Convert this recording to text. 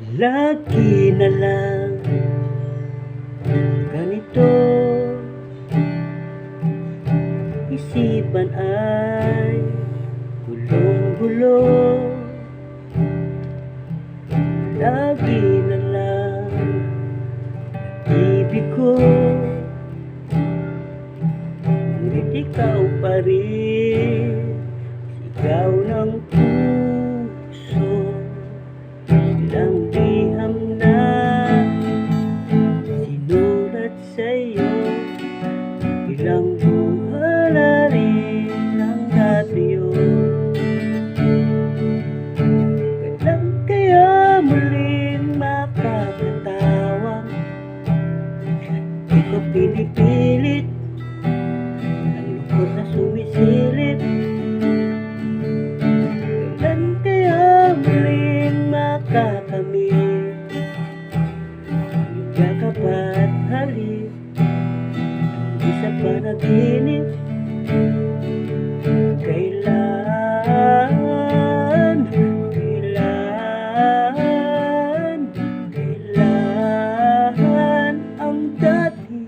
Lagi na lang ganito Isipan ay gulong-gulo. Lagi na lang ibig ko Ngunit ikaw pa rin Sigaw ng puso Ilang liham na Sinulat sa'yo. Ilang buhala rin ang dati yun Kailan kaya muling makakatawa Di ko pinipilit. Ang lungkot na sumisilip kami Magkakapat halip. Ang isa pa naginip Kailan Kailan Kailan Ang dati